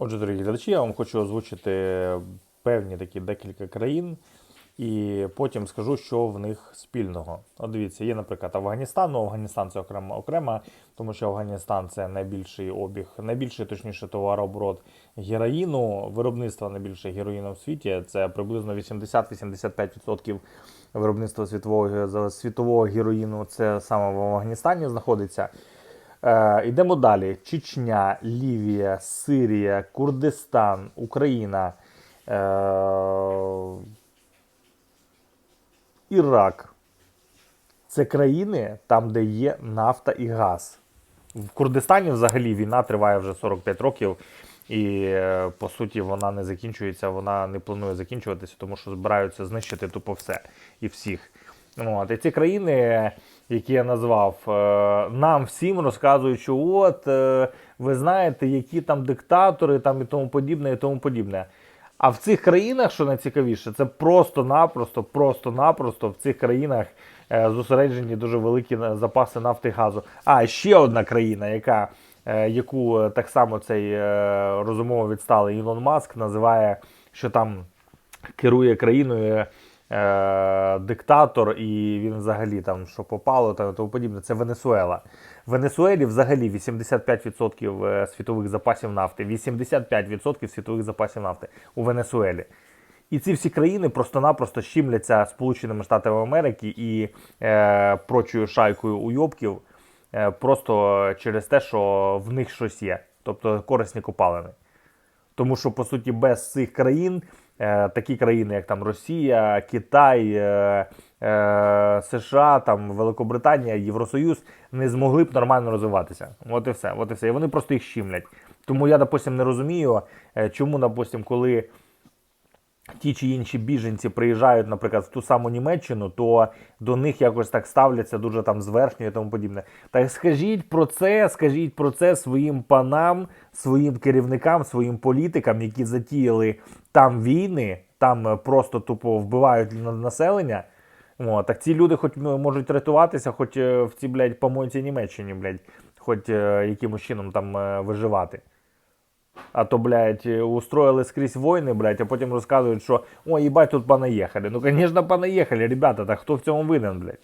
Отже, дорогі глядачі, я вам хочу озвучити певні такі декілька країн, і потім скажу, що в них спільного. От дивіться, є, наприклад, Афганістан. Ну, Афганістан це окрема окрема, тому що Афганістан це найбільший обіг, найбільший, точніше, товарооборот героїну, виробництва найбільше героїну в світі. Це приблизно 80-85% виробництва світового, світового героїну. Це саме в Афганістані знаходиться. Е, йдемо далі: Чечня, Лівія, Сирія, Курдистан, Україна, е, Ірак. Це країни там, де є нафта і газ. В Курдистані взагалі війна триває вже 45 років, і е, по суті вона не закінчується, вона не планує закінчуватися, тому що збираються знищити тупо все і всіх. От, і ці країни, які я назвав, е, нам всім розказують, що от е, ви знаєте, які там диктатори там і тому подібне, і тому подібне. А в цих країнах, що найцікавіше, це просто-напросто, просто-напросто в цих країнах е, зосереджені дуже великі запаси нафти і газу. А ще одна країна, яка, яку так само цей розумово відсталий Ілон Маск називає, що там керує країною е, диктатор, і він взагалі там що попало та тому подібне. Це Венесуела. В Венесуелі взагалі 85% е, світових запасів нафти. 85% світових запасів нафти у Венесуелі. І ці всі країни просто-напросто щімляться Сполученими Штатами Америки і е, прочою шайкою уйобків е, просто через те, що в них щось є, тобто корисні копалини. Тому що, по суті, без цих країн, такі країни, як там Росія, Китай, е, е, США, там, Великобританія, Євросоюз, не змогли б нормально розвиватися. От і все. От і все. І вони просто їх щімлять. Тому я, допустим, не розумію, е, чому, допустим, коли ті чи інші біженці приїжджають, наприклад, в ту саму Німеччину, то до них якось так ставляться дуже там зверхньо і тому подібне. Так скажіть про це, скажіть про це своїм панам, своїм керівникам, своїм політикам, які затіяли там війни, там е, просто тупо вбивають на- населення. О, так ці люди хоч можуть рятуватися, хоч е, в цій, блядь, помойці Німеччині, блядь, хоч е, якимось чином там виживати. А то, блядь, устроили скрізь війни, блядь, а потім розказують, що о, їбать, тут понаїхали. Ну, звісно, понаїхали, ребята, так хто в цьому винен, блядь?